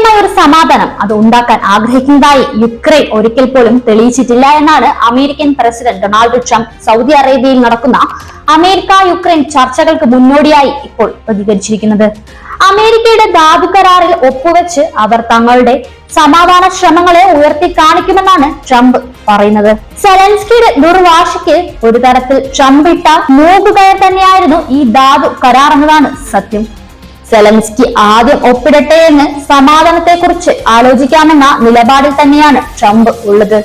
റഷ്യയുമായി ഒരു സമാധാനം അത് ഉണ്ടാക്കാൻ ആഗ്രഹിക്കുന്നതായി യുക്രൈൻ ഒരിക്കൽ പോലും തെളിയിച്ചിട്ടില്ല എന്നാണ് American president Donald Trump Saudi അറേബ്യയിൽ നടക്കുന്ന അമേരിക്ക യുക്രൈൻ ചർച്ചകൾക്ക് മുന്നോടിയായി ഇപ്പോൾ പ്രതികരിച്ചിരിക്കുന്നത്. അമേരിക്കയുടെ ധാതു കരാറിൽ ഒപ്പുവെച്ച് അവർ തങ്ങളുടെ സമാധാന ശ്രമങ്ങളെ ഉയർത്തി കാണിക്കുമെന്നാണ് ട്രംപ് പറയുന്നത്. സെലൻസ്കിയുടെ ദുർവാശയ്ക്ക് ഒരു തരത്തിൽ ട്രംപ് ഇട്ട മൂക്കുകയർ തന്നെയായിരുന്നു ഈ ധാതു കരാർ എന്നതാണ് സത്യം. സെലൻസ്കി ആദ്യം ഒപ്പിടട്ടെ എന്ന് സമാധാനത്തെക്കുറിച്ച് ആലോചിക്കാമെന്ന നിലപാടിൽ തന്നെയാണ് ട്രംപ് ഉള്ളത്.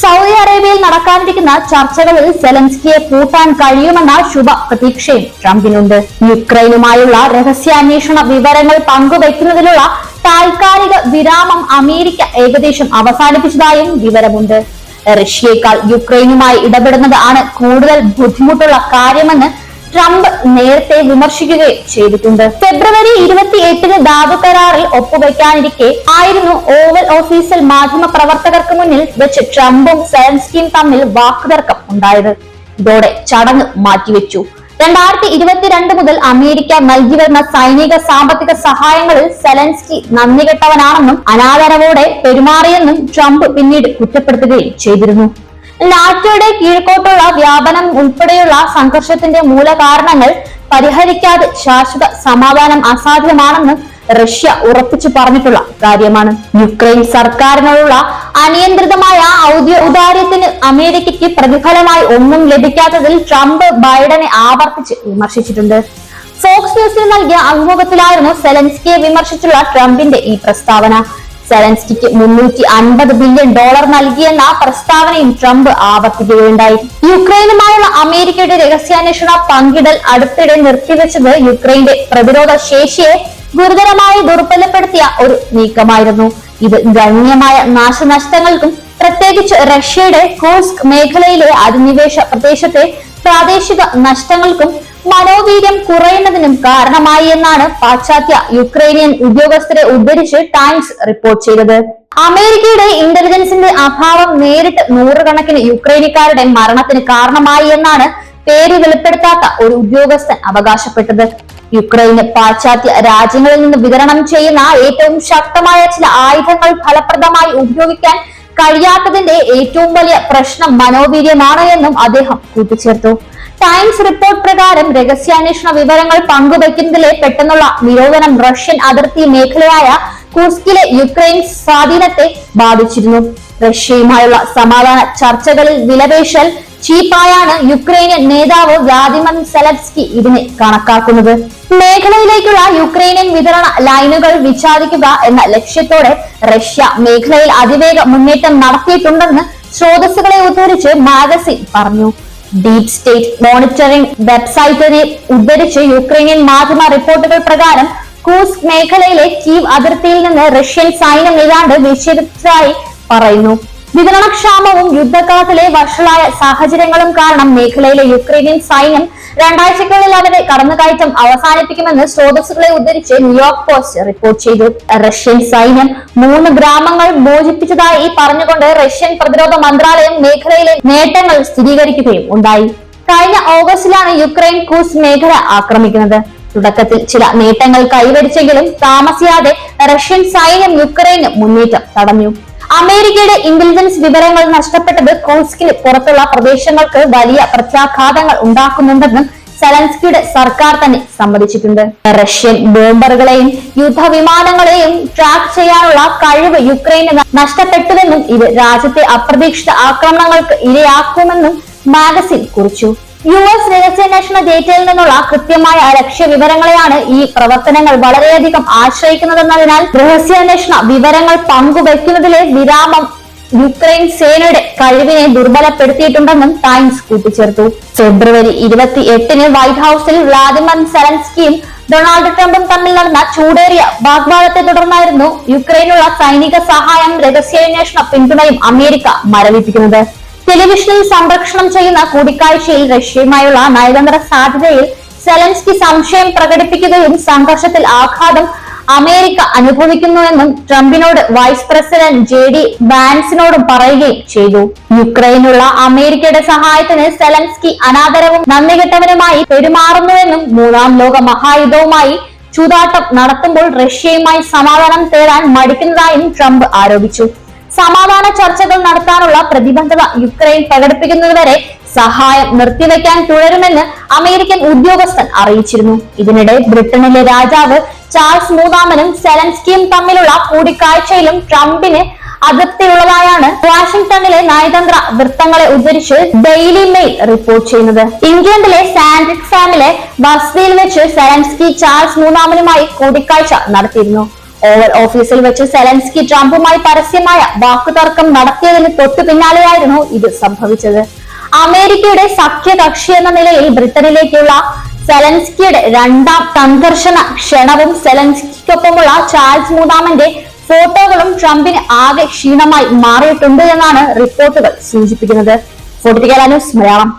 സൗദി അറേബ്യയിൽ നടക്കാനിരിക്കുന്ന ചർച്ചകളിൽ സെലൻസ്കിയെ കൂട്ടാൻ കഴിയുമെന്ന ശുഭ പ്രതീക്ഷയും ട്രംപിനുണ്ട്. യുക്രൈനുമായുള്ള രഹസ്യാന്വേഷണ വിവരങ്ങൾ പങ്കുവയ്ക്കുന്നതിലുള്ള താൽക്കാലിക വിരാമം അമേരിക്ക ഏകദേശം അവസാനിപ്പിച്ചതായും വിവരമുണ്ട്. റഷ്യയേക്കാൾ യുക്രൈനുമായി ഇടപെടുന്നത് ആണ് കൂടുതൽ ബുദ്ധിമുട്ടുള്ള കാര്യമെന്ന് ട്രംപ് നേരത്തെ വിമർശിക്കുകയും ചെയ്തിട്ടുണ്ട്. ഫെബ്രുവരി ഇരുപത്തി എട്ടിന് ദാവ് കരാറിൽ ഒപ്പുവെക്കാനിരിക്കെ ആയിരുന്നു ഓവൽ ഓഫീസിൽ മാധ്യമ പ്രവർത്തകർക്ക് മുന്നിൽ വെച്ച് ട്രംപും സെലൻസ്കിയും തമ്മിൽ വാക്കുതർക്കം ഉണ്ടായത്. ഇതോടെ ചടങ്ങ് മാറ്റിവെച്ചു. രണ്ടായിരത്തി ഇരുപത്തിരണ്ട് മുതൽ അമേരിക്ക നൽകി വരുന്ന സൈനിക സാമ്പത്തിക സഹായങ്ങളിൽ സെലൻസ്കി നന്ദി കെട്ടവനാണെന്നും അനാദരവോടെ പെരുമാറിയെന്നും ട്രംപ് പിന്നീട് കുറ്റപ്പെടുത്തുകയും ചെയ്തിരുന്നു. നാറ്റോയുടെ കീഴ്ക്കോട്ടുള്ള വ്യാപനം ഉൾപ്പെടെയുള്ള സംഘർഷത്തിന്റെ മൂലകാരണങ്ങൾ പരിഹരിക്കാതെ ശാശ്വത സമാധാനം അസാധ്യമാണെന്ന് റഷ്യ ഉറപ്പിച്ചു പറഞ്ഞിട്ടുള്ള കാര്യമാണ്. യുക്രൈൻ സർക്കാരിനോടുള്ള അനിയന്ത്രിതമായ ഔദ്യോദാര്യത്തിന് അമേരിക്കയ്ക്ക് പ്രതിഫലമായി ഒന്നും ലഭിക്കാത്തതിൽ ട്രംപ് ബൈഡനെ ആവർത്തിച്ച് വിമർശിച്ചിട്ടുണ്ട്. ഫോക്സ് ന്യൂസിന് നൽകിയ അഭിമുഖത്തിലായിരുന്നു സെലൻസ്കിയെ വിമർശിച്ചുള്ള ട്രംപിന്റെ ഈ പ്രസ്താവന. സെലൻസ്കിക്ക് മുന്നൂറ്റി അൻപത് ബില്യൺ ഡോളർ നൽകിയെന്ന പ്രസ്താവനയും ട്രംപ് ആവർത്തിക്കുകയുണ്ടായി. യുക്രൈനുമായുള്ള അമേരിക്കയുടെ രഹസ്യാന്വേഷണ പങ്കിടൽ അടുത്തിടെ നിർത്തിവെച്ചത് യുക്രൈന്റെ പ്രതിരോധ ശേഷിയെ ഗുരുതരമായി ദുർബലപ്പെടുത്തിയ ഒരു നീക്കമായിരുന്നു. ഇത് ഗണ്യമായ നാശനഷ്ടങ്ങൾക്കും പ്രത്യേകിച്ച് റഷ്യയുടെ കോസ്ക് മേഖലയിലെ അധിനിവേശ പ്രദേശത്തെ പ്രാദേശിക നഷ്ടങ്ങൾക്കും മനോവീര്യം കുറയുന്നതിനും കാരണമായി എന്നാണ് പാശ്ചാത്യ യുക്രൈനിയൻ ഉദ്യോഗസ്ഥരെ ഉദ്ധരിച്ച് ടൈംസ് റിപ്പോർട്ട് ചെയ്തത്. അമേരിക്കയുടെ ഇന്റലിജൻസിന്റെ അഭാവം നേരിട്ട് നൂറുകണക്കിന് യുക്രൈനിക്കാരുടെ മരണത്തിന് കാരണമായി എന്നാണ് പേര് വെളിപ്പെടുത്താത്ത ഒരു ഉദ്യോഗസ്ഥൻ അവകാശപ്പെട്ടത്. യുക്രൈന് പാശ്ചാത്യ രാജ്യങ്ങളിൽ നിന്ന് വിതരണം ചെയ്യുന്ന ഏറ്റവും ശക്തമായ ചില ആയുധങ്ങൾ ഫലപ്രദമായി ഉപയോഗിക്കാൻ കഴിയാത്തതിന്റെ ഏറ്റവും വലിയ പ്രശ്നം മനോവീര്യമാണ് എന്നും അദ്ദേഹം കൂട്ടിച്ചേർത്തു. ടൈംസ് റിപ്പോർട്ട് പ്രകാരം രഹസ്യാന്വേഷണ വിവരങ്ങൾ പങ്കുവയ്ക്കുന്നതിലെ പെട്ടെന്നുള്ള നിരോധനം റഷ്യൻ അതിർത്തി മേഖലയായ കുർസ്കിലെ യുക്രൈൻ സ്വാധീനത്തെ ബാധിച്ചിരുന്നു. റഷ്യയുമായുള്ള സമാധാന ചർച്ചകളിൽ വിലപേശൽ ചീപ്പായാണ് യുക്രൈനിയൻ നേതാവ് വ്ളാദിമർ സെലബ്സ്കി ഇതിനെ കണക്കാക്കുന്നത്. മേഖലയിലേക്കുള്ള യുക്രൈനിയൻ വിതരണ ലൈനുകൾ വിച്ഛാദിക്കുക എന്ന ലക്ഷ്യത്തോടെ റഷ്യ മേഖലയിൽ അതിവേഗ മുന്നേറ്റം നടത്തിയിട്ടുണ്ടെന്ന് സ്രോതസ്സുകളെ ഉദ്ധരിച്ച് മാഗസിൻ പറഞ്ഞു. ഡീപ് സ്റ്റേറ്റ് മോണിറ്ററിംഗ് വെബ്സൈറ്റിനെ ഉദ്ധരിച്ച് യുക്രൈനിയൻ മാധ്യമ റിപ്പോർട്ടുകൾ പ്രകാരം കൂസ്ക് മേഖലയിലെ കീവ് അതിർത്തിയിൽ നിന്ന് റഷ്യൻ സൈന്യം ഏതാണ്ട് വിച്ഛേദിച്ചതായി പറയുന്നു. വിതരണക്ഷാമവും യുദ്ധകാലത്തിലെ വഷളായ സാഹചര്യങ്ങളും കാരണം മേഖലയിലെ യുക്രൈനിയൻ സൈന്യം രണ്ടാഴ്ചക്കുള്ളിൽ അവരെ കടന്നുകയറ്റം അവസാനിപ്പിക്കുമെന്ന് സ്രോതസ്സുകളെ ഉദ്ധരിച്ച് ന്യൂയോർക്ക് പോസ്റ്റ് റിപ്പോർട്ട് ചെയ്തു. റഷ്യൻ സൈന്യം മൂന്ന് ഗ്രാമങ്ങൾ മോചിപ്പിച്ചതായി പറഞ്ഞുകൊണ്ട് റഷ്യൻ പ്രതിരോധ മന്ത്രാലയം മേഖലയിലെ നേട്ടങ്ങൾ സ്ഥിരീകരിക്കുകയും ഉണ്ടായി. കഴിഞ്ഞ ഓഗസ്റ്റിലാണ് യുക്രൈൻ കൂസ് മേഖല ആക്രമിക്കുന്നത്. തുടക്കത്തിൽ ചില നേട്ടങ്ങൾ കൈവരിച്ചെങ്കിലും താമസിയാതെ റഷ്യൻ സൈന്യം യുക്രൈന് മുന്നേറ്റം തടഞ്ഞു. അമേരിക്കയുടെ ഇന്റലിജൻസ് വിവരങ്ങൾ നഷ്ടപ്പെട്ടത് കോസ്കിന് പുറത്തുള്ള പ്രദേശങ്ങൾക്ക് വലിയ പ്രത്യാഘാതങ്ങൾ ഉണ്ടാക്കുന്നുണ്ടെന്നും സെലൻസ്കിയുടെ സർക്കാർ തന്നെ സമ്മതിച്ചിട്ടുണ്ട്. റഷ്യൻ ബോംബറുകളെയും യുദ്ധവിമാനങ്ങളെയും ട്രാക്ക് ചെയ്യാനുള്ള കഴിവ് യുക്രൈന് നഷ്ടപ്പെട്ടുവെന്നും ഇത് രാജ്യത്തെ അപ്രതീക്ഷിത ആക്രമണങ്ങൾക്ക് ഇരയാക്കുമെന്നും മാഗസിൻ കുറിച്ചു. യു എസ് രഹസ്യാന്വേഷണ ഡേറ്റയിൽ നിന്നുള്ള കൃത്യമായ ലക്ഷ്യ വിവരങ്ങളെയാണ് ഈ പ്രവർത്തനങ്ങൾ വളരെയധികം ആശ്രയിക്കുന്നതെന്നതിനാൽ രഹസ്യാന്വേഷണ വിവരങ്ങൾ പങ്കുവയ്ക്കുന്നതിലെ വിരാമം യുക്രൈൻ സേനയുടെ കഴിവിനെ ദുർബലപ്പെടുത്തിയിട്ടുണ്ടെന്നും ടൈംസ് കൂട്ടിച്ചേർത്തു. ഫെബ്രുവരി ഇരുപത്തി എട്ടിന് വൈറ്റ് ഹൌസിൽ വ്ളാദിമർ സെലൻസ്കിയും ഡൊണാൾഡ് ട്രംപും തമ്മിൽ നടന്ന ചൂടേറിയ വാഗ്വാദത്തെ തുടർന്നായിരുന്നു യുക്രൈനുള്ള സൈനിക സഹായം രഹസ്യാന്വേഷണ പിന്തുണയും അമേരിക്ക മരവിപ്പിക്കുന്നത്. ടെലിവിഷനിൽ സംപ്രേഷണം ചെയ്യുന്ന കൂടിക്കാഴ്ചയിൽ റഷ്യയുമായുള്ള നയതന്ത്ര സാധ്യതയിൽ സെലൻസ്കി സംശയം പ്രകടിപ്പിക്കുകയും സംഘർഷത്തിൽ ആഘാതം അമേരിക്ക അനുഭവിക്കുന്നുവെന്നും ട്രംപിനോട് വൈസ് പ്രസിഡന്റ് ജെ ഡി വാൻസിനോടും പറയുകയും ചെയ്തു. യുക്രൈനുള്ള അമേരിക്കയുടെ സഹായത്തിന് സെലൻസ്കി അനാദരവും നന്ദികെട്ടവനുമായി പെരുമാറുന്നുവെന്നും മൂന്നാം ലോക മഹായുദ്ധവുമായി ചൂതാട്ടം നടത്തുമ്പോൾ റഷ്യയുമായി സമാധാനം തേടാൻ മടിക്കുന്നതായും ട്രംപ് ആരോപിച്ചു. സമാധാന ചർച്ചകൾ നടത്താനുള്ള പ്രതിബദ്ധത യുക്രൈൻ പ്രകടിപ്പിക്കുന്നതുവരെ സഹായം നിർത്തിവെക്കാൻ തുടരുമെന്ന് അമേരിക്കൻ ഉദ്യോഗസ്ഥൻ അറിയിച്ചിരുന്നു. ഇതിനിടെ ബ്രിട്ടനിലെ രാജാവ് ചാൾസ് മൂന്നാമനും സെലൻസ്കിയും തമ്മിലുള്ള കൂടിക്കാഴ്ചയിലും ട്രംപിന് അതിർത്തിയുള്ളതായാണ് വാഷിംഗ്ടണിലെ നയതന്ത്ര വൃത്തങ്ങളെ ഉദ്ധരിച്ച് ഡെയിലി മെയിൽ റിപ്പോർട്ട് ചെയ്യുന്നത്. ഇംഗ്ലണ്ടിലെ സാൻഡ്രിക് ഫാമിലെ ബസ്തിയിൽ വെച്ച് സെലൻസ്കി ചാൾസ് മൂന്നാമനുമായി കൂടിക്കാഴ്ച നടത്തിയിരുന്നു. ഓവൽ ഓഫീസിൽ വെച്ച് സെലൻസ്കി ട്രംപുമായി പരസ്യമായ വാക്കുതർക്കം നടത്തിയതിന് തൊട്ടു പിന്നാലെയായിരുന്നു ഇത് സംഭവിച്ചത്. അമേരിക്കയുടെ സഖ്യകക്ഷി എന്ന നിലയിൽ ബ്രിട്ടനിലേക്കുള്ള സെലൻസ്കിയുടെ രണ്ടാം സന്ദർശന ക്ഷണവും സെലൻസ്കിക്കൊപ്പമുള്ള ചാൾസ് മൂന്നാമന്റെ ഫോട്ടോകളും ട്രംപിന് ആകെ ക്ഷീണമായി മാറിയിട്ടുണ്ട് എന്നാണ് റിപ്പോർട്ടുകൾ സൂചിപ്പിക്കുന്നത്. ഫോർട്ടിക്കല ന്യൂസ് മലയാളം.